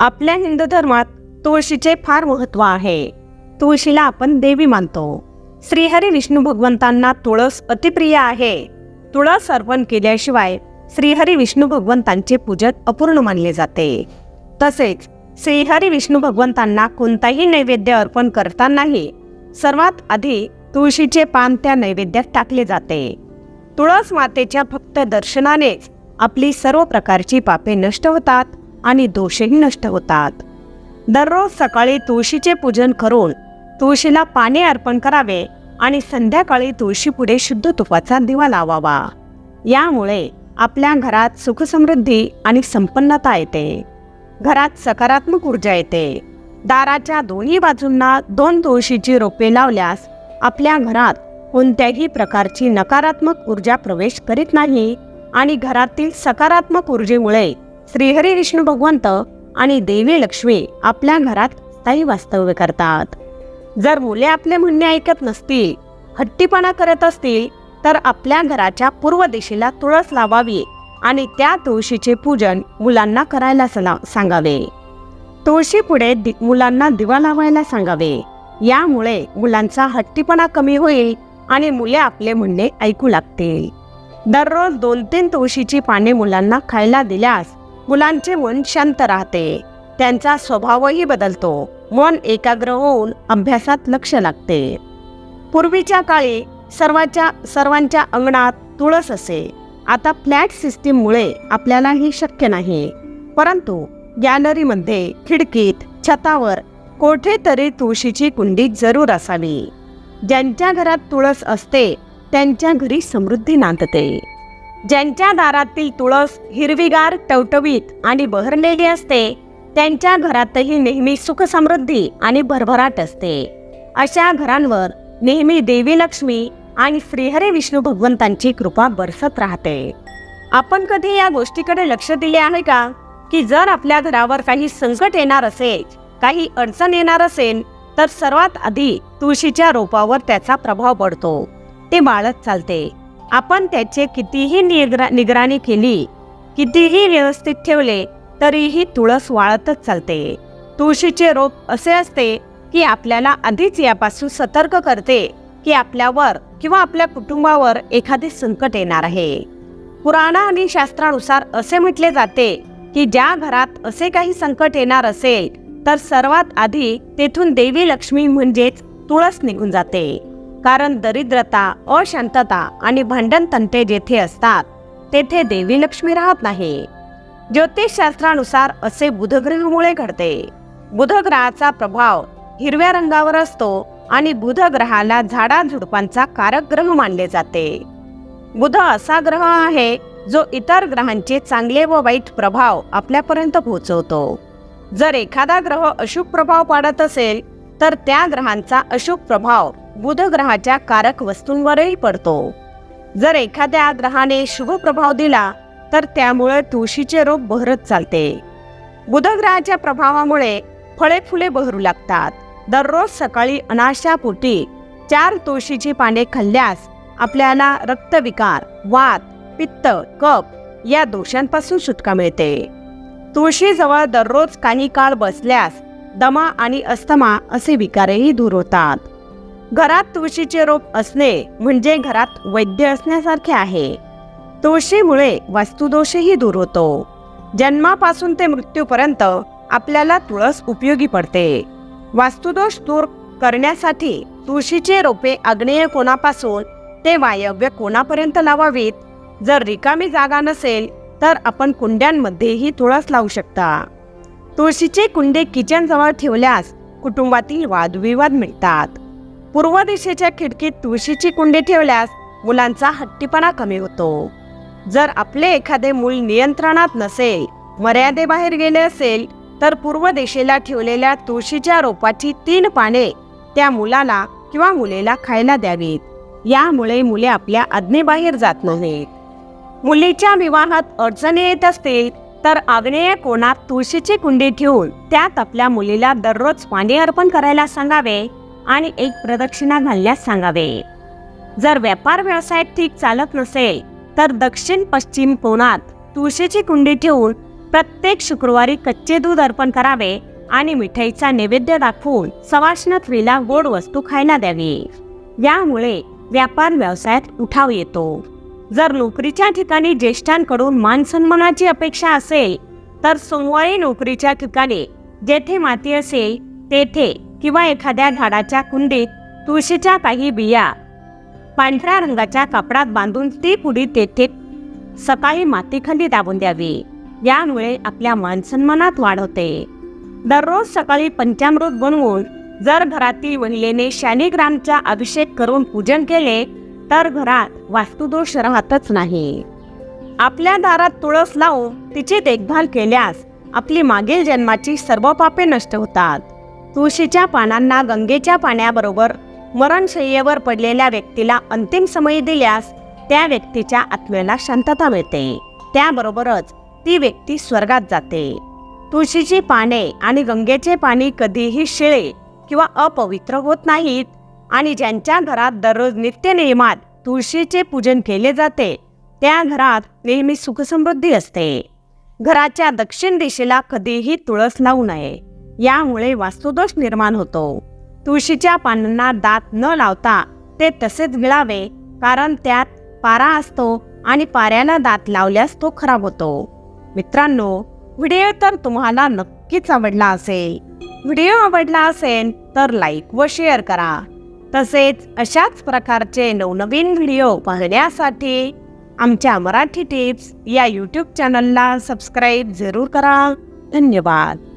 आपल्या हिंदू धर्मात तुळशीचे फार महत्त्व आहे. तुळशीला आपण देवी मानतो. श्रीहरी विष्णू भगवंतांना तुळस अतिप्रिय आहे. तुळस अर्पण केल्याशिवाय श्रीहरी विष्णू भगवंतांचे पूजन अपूर्ण मानले जाते. तसेच श्रीहरी विष्णू भगवंतांना कोणताही नैवेद्य अर्पण करतानाही सर्वात आधी तुळशीचे पान त्या नैवेद्यात टाकले जाते. तुळस मातेच्या फक्त दर्शनानेच आपली सर्व प्रकारची पापे नष्ट होतात. आणि दोषही नष्ट होतात. दररोज सकाळी तुळशीचे पूजन करून तुळशीला पाणी अर्पण करावे आणि संध्याकाळी तुळशीपुढे शुद्ध तुपाचा दिवा लावावा. यामुळे आपल्या घरात सुखसमृद्धी आणि संपन्नता येते. घरात सकारात्मक ऊर्जा येते. दाराच्या दोन्ही बाजूंना दोन तुळशीची रोपे लावल्यास आपल्या घरात कोणत्याही प्रकारची नकारात्मक ऊर्जा प्रवेश करीत नाही आणि घरातील सकारात्मक ऊर्जेमुळे श्रीहरी विष्णू भगवंत आणि देवी लक्ष्मी आपल्या घरात स्थायी वास्तव्य करतात. जर मुले आपले म्हणणे ऐकत नसतील हट्टीपणा करत असतील तर आपल्या घराच्या पूर्व दिशेला तुळस लावावी आणि त्या तुळशीचे पूजन मुलांना करायला सला सांगावे. तुळशी पुढे दि मुलांना दिवा लावायला सांगावे. यामुळे मुलांचा हट्टीपणा कमी होईल आणि मुले आपले म्हणणे ऐकू लागतील. दररोज दोन तीन तुळशीची पाने मुलांना खायला दिल्यास मुलांचे मन शांत राहते. त्यांचा स्वभावही बदलतो. मन एकाग्र होऊन अभ्यासात लक्ष लागते. पूर्वीच्या काळी सर्वांच्या सर्वांच्या अंगणात तुळस असे. आता फ्लॅट सिस्टीममुळे आपल्याला हे शक्य नाही. परंतु गॅलरीमध्ये खिडकीत छतावर कोठेतरी तुळशीची कुंडी जरूर असावी. ज्यांच्या घरात तुळस असते त्यांच्या घरी समृद्धी नांदते. ज्यांच्या दारातील तुळस हिरवीगार टवटवीत आणि बहरलेली असते त्यांच्या घरातही नेहमी सुख समृद्धी आणि भरभराट असते. अशा घरांवर नेहमी देवी लक्ष्मी आणि श्रीहरी विष्णू भगवंतांची कृपा बरसत राहते. आपण कधी या गोष्टीकडे लक्ष दिले आहे का? की जर आपल्या घरावर काही संकट येणार असेल काही अडचण येणार असेल तर सर्वात आधी तुळशीच्या रोपावर त्याचा प्रभाव पडतो. ते बाळत चालते. आपण त्याचे कितीही निगरा निगराणी केली कितीही व्यवस्थित ठेवले तरीही तुळस वाळतच चालते. तुळशीचे रोप असे असते की आपल्याला आधीच यापासून सतर्क करते की आपल्यावर किंवा आपल्या कुटुंबावर एखादे संकट येणार आहे. पुराण आणि शास्त्रानुसार असे म्हटले जाते की ज्या घरात असे काही संकट येणार असेल तर सर्वात आधी तेथून देवी लक्ष्मी म्हणजेच तुळस निघून जाते. कारण दरिद्रता अशांतता आणि भांडण तंटे जेथे असतात तेथे देवी लक्ष्मी राहत नाही. ज्योतिषशास्त्रानुसार असे बुधग्रहामुळे घडते. बुध ग्रहाचा प्रभाव हिरव्या रंगावर असतो आणि बुध ग्रहाला झाडा झुडपांचा कारक ग्रह मानले जाते. बुध असा ग्रह आहे जो इतर ग्रहांचे चांगले व वाईट प्रभाव आपल्यापर्यंत पोहोचवतो. जर एखादा ग्रह अशुभ प्रभाव पाडत असेल तर त्या ग्रहांचा अशुभ प्रभाव बुध ग्रहाच्या कारक वस्तूंवरही पडतो. जर एखाद्या ग्रहाने शुभ प्रभाव दिला तर त्यामुळे तुळशीचे रोप बहरत चालते. बुध ग्रहाच्या प्रभावामुळे फळे फुले बहरू लागतात. दररोज सकाळी अनाशापोटी चार तुळशीची पाने खाल्ल्यास आपल्याला रक्तविकार वात पित्त कप या दोषांपासून सुटका मिळते. तुळशीजवळ दररोज काही काळ बसल्यास दमा आणि अस्थमा असे विकारही दूर होतात. घरात तुळशीचे रोप असणे म्हणजे घरात वैद्य असण्यासारखे आहे. तुळशीमुळे वास्तुदोषही दूर होतो. जन्मापासून ते मृत्यूपर्यंत आपल्याला तुळस उपयोगी पडते. वास्तुदोष दूर करण्यासाठी तुळशीचे रोपे आग्नेय कोणापासून ते वायव्य कोणापर्यंत लावावीत? जर रिकामी जागा नसेल तर आपण कुंड्यांमध्येही तुळस लावू शकता. तुळशीचे कुंडे किचन जवळ ठेवल्यास कुटुंबातील वादविवाद मिळतात पूर्व दिशेच्या खिडकीत तुळशीची कुंडी ठेवल्यास मुलांचा हट्टीपणा कमी होतो. जर आपले एखादे मूल नियंत्रणात नसेल मर्यादेबाहेर गेले असेल तर पूर्व दिशेला ठेवलेल्या तुळशीच्या रोपाची तीन पाने त्या मुलाला किंवा मुलीला खायला द्यावीत. यामुळे मुले आपल्या आज्ञेबाहेर जात नाहीत. मुलीच्या विवाहात अडचणी येत असतील तर आग्नेय कोणात तुळशीची कुंडी ठेवून त्यात आपल्या मुलीला दररोज पाणी अर्पण करायला सांगावे. आणि एक प्रदक्षिणा घालण्यास सांगावे. जर व्यापार व्यवसाय ठीक चालत नसेल तर दक्षिण पश्चिम कोणात तुळशीची कुंडी ठेवून प्रत्येक शुक्रवारी कच्चे दूध अर्पण करावे आणि मिठाईचा नैवेद्य दाखवून सवाष्ण स्त्रीला गोड वस्तू खायला द्यावी. यामुळे व्यापार व्यवसायात उठाव येतो. जर नोकरीच्या ठिकाणी ज्येष्ठांकडून मान सन्मानाची अपेक्षा असेल तर सोमवारी नोकरीच्या ठिकाणी जेथे माती असेल तेथे किंवा एखाद्या झाडाच्या कुंडीत तुळशीच्या काही बिया पांढऱ्या रंगाच्या कापडात बांधून ती पुढी तेथे सकाळी मातीखाली दाबून द्यावी. यामुळे आपल्या मानसन्मानात वाढ होते. दररोज सकाळी पंचामृत बनवून जर घरातील महिलेने शालिग्रामचा अभिषेक करून पूजन केले तर घरात वास्तुदोष राहतच नाही. आपल्या दारात तुळस लावून तिची देखभाल केल्यास आपली मागील जन्माची सर्व पापे नष्ट होतात. तुळशीच्या पानांना गंगेच्या पाण्याबरोबर मरणशय्येवर पडलेल्या व्यक्तीला अंतिम समय दिल्यास त्या व्यक्तीच्या आत्म्याला शांतता मिळते. त्याबरोबरच ती व्यक्ती स्वर्गात जाते. तुळशीची पाने आणि गंगेचे पाणी कधीही शिळे किंवा अपवित्र होत नाहीत आणि ज्यांच्या घरात दररोज नित्यनियमात तुळशीचे पूजन केले जाते त्या घरात नेहमी सुखसमृद्धी असते. घराच्या दक्षिण दिशेला कधीही तुळस लावू नये. यामुळे वास्तुदोष निर्माण होतो. तुळशीच्या पानांना दात न लावता ते तसेच गिळावे कारण त्यात पारा असतो आणि पाऱ्याला दात लावल्यास तो खराब होतो. मित्रांनो व्हिडिओ तर तुम्हाला नक्कीच आवडला असेल. व्हिडिओ आवडला असेल तर लाईक व शेअर करा. तसेच अशाच प्रकारचे नवनवीन व्हिडिओ पाहण्यासाठी आमच्या मराठी टिप्स या यूट्यूब चॅनलला सबस्क्राईब जरूर करा. धन्यवाद.